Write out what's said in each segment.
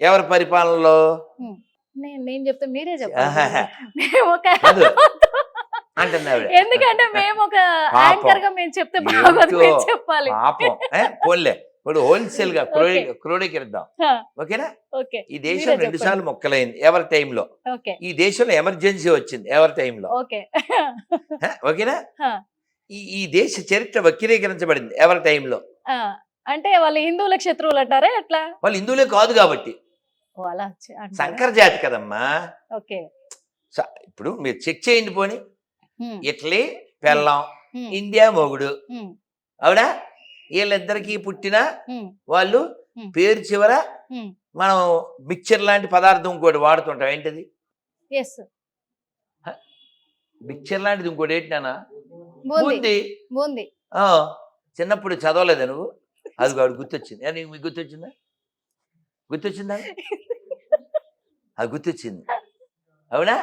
ఎవరి పరిపాలనలో? నేను నేను చెప్తే మీరే. చెప్పాలి. ఎందుకంటే మేము ఒక. యాంకర్గా మేము చెప్తే బాగోదు. చెప్పాలి. పాపం. ఏ, పోన్లే. ఇప్పుడు హోల్సేల్గా క్రోడీ క్రోడీకరిద్దాం. ఓకేనా? ఓకే. ఈ దేశం రెండు. సార్లు మొక్కలైంది. ఎవరి టైంలో? ఈ దేశంలో ఎమర్జెన్సీ వచ్చింది. ఎవరి టైంలో? ఓకేనా. ఈ ఈ దేశ చరిత్ర వక్రీకరించబడింది. ఎవరి టైంలో? అంటే వాళ్ళు హిందువుల శత్రువులు అంటారా ఎట్లా? వాళ్ళు హిందువులే కాదు కాబట్టి. అలా? సంకర జాతి కదమ్మా. ఓకే. ఇప్పుడు మీరు చెక్ చేయండి పోని. ఇటలీ పెళ్ళం ఇండియా మొగుడు. అవునా? వీళ్ళిద్దరికి పుట్టిన వాళ్ళు. పేరు చివర. మనం మిక్చర్ లాంటి పదార్థం ఇంకోటి వాడుతుంటాం. ఏంటిది? మిక్చర్ లాంటిది ఇంకోటి ఏంటి నాన్న? బూంది. బూందీ. చిన్నప్పుడు చదవలేదా నువ్వు? అది వాడు గుర్తొచ్చింది నీకు మీకు గుర్తొచ్చిందా? గుర్తొచ్చిందా? అది గుర్తొచ్చింది. అవునా?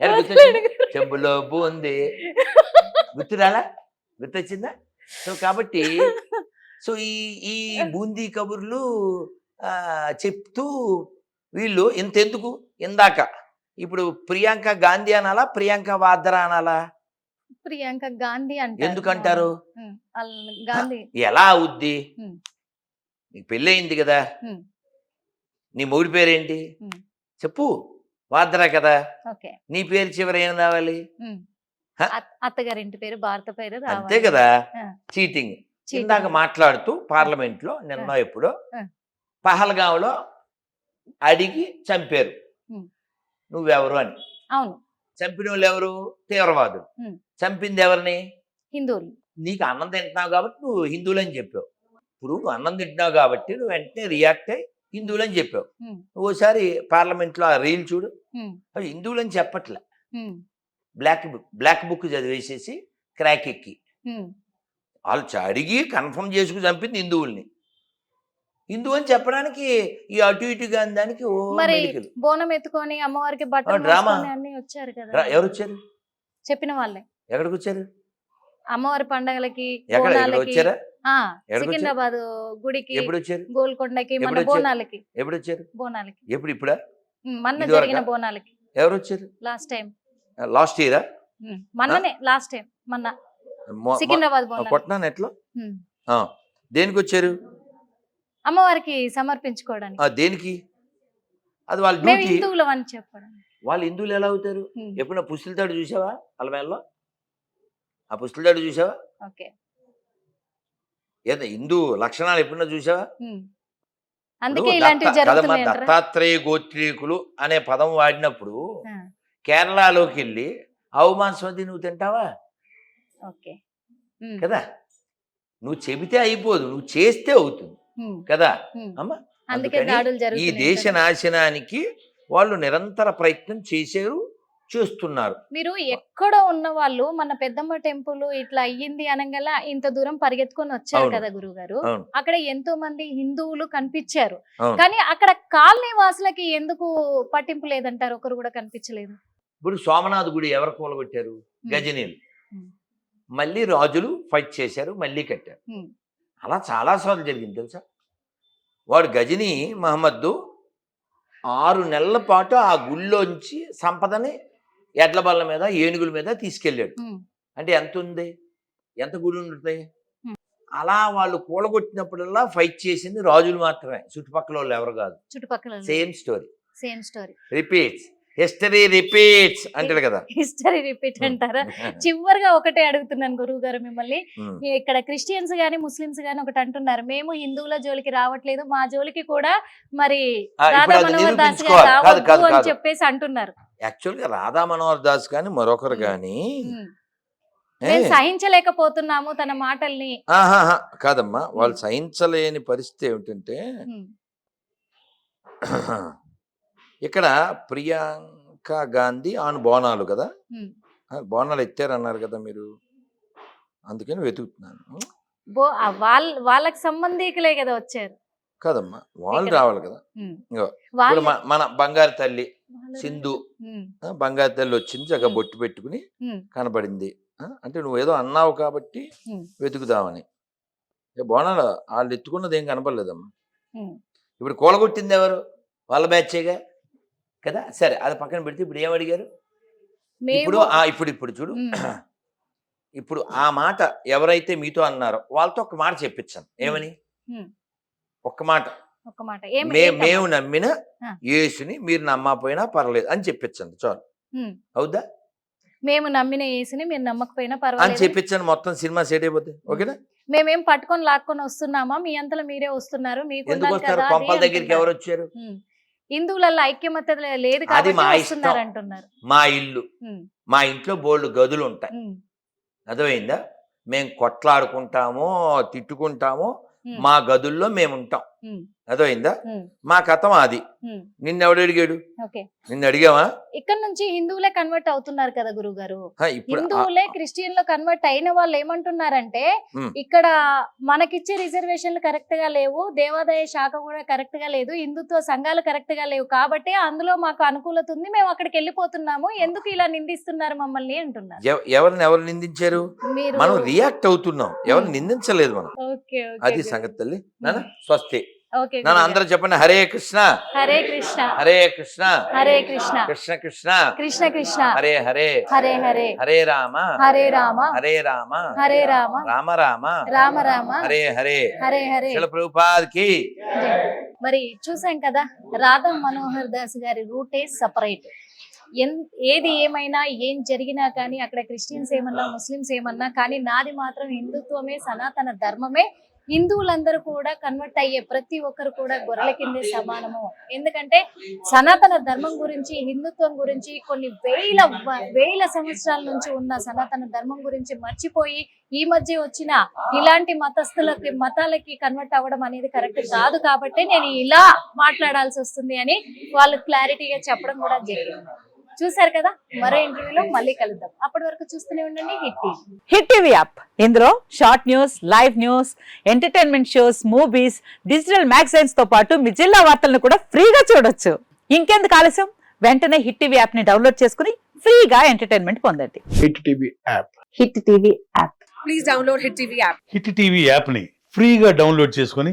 ఎలా గుర్తొచ్చింది? చెంబులో బూంది గుర్తురాలా గుర్తొచ్చిందా? సో కాబట్టి సో ఈ ఈ బూందీ కబుర్లు చెప్తూ వీళ్ళు ఇంతెందుకు? ఇందాక. ఇప్పుడు ప్రియాంక గాంధీ అనాలా? ప్రియాంక వాద్రా అనాలా? ప్రియాంక గాంధీ అంటారు. ఎందుకంటారు? గాంధీ. ఎలా అవుద్ది. నీకు పెళ్ళయింది కదా. నీ మొగుడి పేరేంటి. చెప్పు. వాద్రా కదా? నీ పేరు చివరి ఏం రావాలి? అత్తగారింటి పేరు భారత పేరు అంతే కదా. చీటింగ్. ఇందాక మాట్లాడుతూ పార్లమెంట్లో నిన్న ఎప్పుడో ఆ. పహల్గాంలో అడిగి చంపారు. నువ్వెవరు అని. అవును. చంపిన వాళ్ళు ఎవరు తీవ్రవాదులు. చంపింది ఎవరిని హిందువులు. నీకు అన్నం తింటున్నావు కాబట్టి నువ్వు హిందువులని చెప్పావు. ఇప్పుడు అన్నం తింటున్నావు కాబట్టి నువ్వు వెంటనే రియాక్ట్ అయ్యి హిందువులని చెప్పావు. ఒకసారి పార్లమెంట్లో ఆ రీల్ చూడు. అవి హిందువులని చెప్పట్లే. బ్లాక్ బుక్ బ్లాక్ బుక్ చదివేసేసి క్రాక్ ఎక్కి. వాళ్ళు అడిగి కన్ఫర్మ్ చేసుకుని చంపింది హిందువుల్ని. హిందువు అని చెప్పడానికి ఈ అటు ఇటుగా దానికి. బోనం ఎత్తుకొని అమ్మవారికి డ్రామా. వచ్చారు కదా. ఎవరు వచ్చారు చెప్పిన వాళ్ళే. ఎక్కడికి వచ్చారు అమ్మవారి పండగలకి ఎక్కడ? వచ్చారు? సికింద్రాబాద్ గుడికి ఎప్పుడు వచ్చారు గోల్కొండకి మన? బోనాలకి. ఎప్పుడు వచ్చారు బోనాలకి. ఎప్పుడు ఇప్పుడా మొన్న ఇదివరకా? జరిగిన బోనాలకి. ఎవరు వచ్చారు లాస్ట్ టైం. లాస్ట్ ఇయరా? మొన్ననే లాస్ట్ టైం మొన్న. సికింద్రాబాద్ బోనాలు కొట్టినాను ఎట్లా? దేనికి వచ్చారు అమ్మవారికి సమర్పించుకోవడానికి. ఆ, దేనికి? అది వాళ్ళ హిందువులం అని చెప్పడం. వాళ్ళు హిందువులు ఎలా అవుతారు? ఎప్పుడైనా పుస్తులతాడు చూసావా? మేళలో ఆ పుస్తులతాడు చూసావా? ఓకే. ఏదో? హిందూ లక్షణాలు ఎప్పుడైనా చూసావా? కదమ్మా? దత్తాత్రేయ గోత్రీకులు అనే పదం వాడినప్పుడు కేరళలోకి వెళ్ళి ఆవు మాంసం అది నువ్వు తింటావా? కదా? నువ్వు చెబితే అయిపోదు నువ్వు చేస్తే అవుతుంది. కదా. అమ్మా అందుకని ఈ దేశ? నాశనానికి వాళ్ళు నిరంతర ప్రయత్నం చేశారు. చేస్తున్నారు. మీరు ఎక్కడో ఉన్న వాళ్ళు మన పెద్దమ్మ టెంపుల్ ఇట్లా అయ్యింది అనగల ఇంత దూరం పరిగెత్తుకొని వచ్చారు. కదా గురువు గారు అక్కడ ఎంతో మంది హిందువులు కనిపించారు. కానీ అక్కడ కాలనీ వాసులకి ఎందుకు పట్టింపు లేదంటారు? ఒకరు కూడా కనిపించలేదు. ఇప్పుడు సోమనాథ్ గుడి ఎవరు కూలగొట్టారు? గజనీలు. మళ్ళీ రాజులు ఫైట్ చేశారు మళ్ళీ కట్టారు. అలా చాలాసార్లు జరిగింది తెలుసా? వాడు గజని మహమ్మద్దు ఆరు నెలల పాటు ఆ గుళ్ళోంచి సంపదని ఎడ్ల బల్ల మీద ఏనుగుల మీద తీసుకెళ్ళాడు. అంటే ఎంత ఉంది ఎంత గుడి ఉంటుంది. అలా వాళ్ళు కూలగొట్టినప్పుడల్లా ఫైట్ చేసింది రాజులు మాత్రమే. చుట్టుపక్కల వాళ్ళు ఎవరు కాదు. చుట్టుపక్కల same story. Same story. Repeats. History repeats అంటాడు కదా. హిస్టరీ రిపీట్ అంటారా? చివరిగా ఒకటే అడుగుతున్నాను గురువు గారు మిమ్మల్ని. ఇక్కడ క్రిస్టియన్స్ గాని ముస్లిమ్స్ గాని ఒకటి అంటున్నారు. మేము హిందువుల జోలికి రావట్లేదు. మా జోలికి కూడా మరి రాధా మనోహర్ దాస్ గారు అని చెప్పేసి అంటున్నారు. యాక్చువల్గా రాధా మనోహర్ దాస్ కానీ మరొకరు మేము సహించలేకపోతున్నాము తన మాటల్ని. కాదమ్మా వాళ్ళు సహించలేని పరిస్థితి ఏమిటంటే ఇక్కడ ప్రియాంక గాంధీ ఆన్ బోనాలు కదా? బోనాలు ఎత్తారన్నారు కదా మీరు. అందుకని వెతుకుతున్నాను. వాళ్ళ వాళ్ళకి సంబంధికులే కదా వచ్చారు. కాదమ్మా వాళ్ళు. రావాలి కదా. ఇప్పుడు మన బంగారు తల్లి సింధు బంగారు తల్లి వచ్చింది చక్కగా. బొట్టు పెట్టుకుని కనబడింది. అంటే నువ్వేదో అన్నావు కాబట్టి వెతుకుదామని. బోనాలు వాళ్ళు ఎత్తుకున్నది ఏం కనపడలేదమ్మా. ఇప్పుడు కూలగొట్టింది ఎవరు? వాళ్ళ బ్యాచేగా కదా? సరే అది పక్కన పెడితే ఇప్పుడు ఏం అడిగారు? ఇప్పుడు ఇప్పుడు ఇప్పుడు చూడు. ఇప్పుడు ఆ మాట ఎవరైతే మీతో అన్నారో వాళ్ళతో ఒక మాట చెప్పించాను. ఏమని. ఒక్క మాట? మేము నమ్మిన. యేసుని మీరు నమ్మకపోయినా పర్లేదు అని చెప్పించండి. చాలు. అవుదా మేము నమ్మిన యేసుని మీరు నమ్మకపోయినా అని పర్వాలేదు. చెప్పించాను మొత్తం సినిమా సెట్ అయిపోతుంది ఓకేనా? మేమేం పట్టుకొని లాక్కొని వస్తున్నామా? మీ అంతలో మీరే వస్తున్నారు. మీకు కొంపల దగ్గరికి. ఎవరు వచ్చారు. హిందువులలో ఐక్యమత్య లేదు అది మా ఇష్టం. అంటున్నారు మా ఇల్లు. మా ఇంట్లో బోల్డ్ గదులు ఉంటాయి. అర్థమైందా మేము కొట్లాడుకుంటాము తిట్టుకుంటాము. మా గదుల్లో మేము ఉంటాం. అర్థమైందా. మా కథం అది. నిన్నెవడు అడిగాడు ఓకే. నిన్ను అడిగావా ఇక్కడ నుంచి హిందువులే కన్వర్ట్ అవుతున్నారు కదా గురువు గారు హిందువులే క్రిస్టియన్లో కన్వర్ట్ అయిన వాళ్ళు ఏమంటున్నారంటే. ఇక్కడ మనకిచ్చే రిజర్వేషన్లు కరెక్ట్గా లేవు దేవాదాయ శాఖ కూడా కరెక్ట్గా లేదు హిందుత్వ సంఘాలు కరెక్ట్గా లేవు కాబట్టి అందులో మాకు అనుకూలత ఉంది మేము అక్కడికి వెళ్ళిపోతున్నాము ఎందుకు ఇలా నిందిస్తున్నారు మమ్మల్ని అంటున్నారు. ఎవ- ఎవరిని ఎవరు నిందించారు? మీరు మనం రియాక్ట్ అవుతున్నాం ఎవరు నిందించలేదు మనం. అది సంగతి తల్లి. స్వస్తి. నాన్న అందరూ చెప్పండి. హరే కృష్ణ. హరే కృష్ణ. హరే కృష్ణ. హరే కృష్ణ. కృష్ణ కృష్ణ. కృష్ణ కృష్ణ. హరే హరే. హరే హరే. హరే రామ. హరే రామ. హరే రామ. హరే రామ. రామ రామ. రామ రామ. హరే హరే. హరే హరే. ప్రభుపాద్కి. మరి చూసాం కదా రాధా మనోహర్ దాస్ గారి రూటే సపరేట్. ఏది ఏమైనా ఏం జరిగినా కానీ అక్కడ క్రిస్టియన్స్ ఏమన్నా ముస్లిమ్స్ ఏమన్నా కానీ నాది మాత్రం హిందుత్వమే సనాతన ధర్మమే హిందువులందరూ కూడా కన్వర్ట్ అయ్యే ప్రతి ఒక్కరు కూడా గొర్రెల కిందే సమానము. ఎందుకంటే సనాతన ధర్మం గురించి హిందుత్వం గురించి కొన్ని వేల వేల సంవత్సరాల నుంచి ఉన్న సనాతన ధర్మం గురించి మర్చిపోయి ఈ మధ్య వచ్చిన ఇలాంటి మతస్థులకి మతాలకి కన్వర్ట్ అవ్వడం అనేది కరెక్ట్ కాదు కాబట్టి నేను ఇలా మాట్లాడాల్సి వస్తుంది అని వాళ్ళు క్లారిటీగా చెప్పడం కూడా జరిగింది. చూసారు కదా? మరో ఇంటర్వ్యూలో మళ్ళీ కలుద్దాం. అప్పటి వరకు చూస్తూనే ఉండండి. Hit TV. Hit TV app. ఇందులో short news live news entertainment shows movies digital మ్యాగజైన్స్తో పాటు మీ జిల్లా వార్తలను కూడా ఫ్రీగా చూడొచ్చు. ఇంకెందుకు ఆలస్యం? వెంటనే హిట్ టీవీ యాప్ని డౌన్లోడ్ చేసుకుని ఫ్రీగా ఎంటర్టైన్మెంట్ పొందండి. Hit TV app. Hit TV app. Please download Hit TV app. Hit TV యాప్ని ఫ్రీగా డౌన్లోడ్ చేసుకొని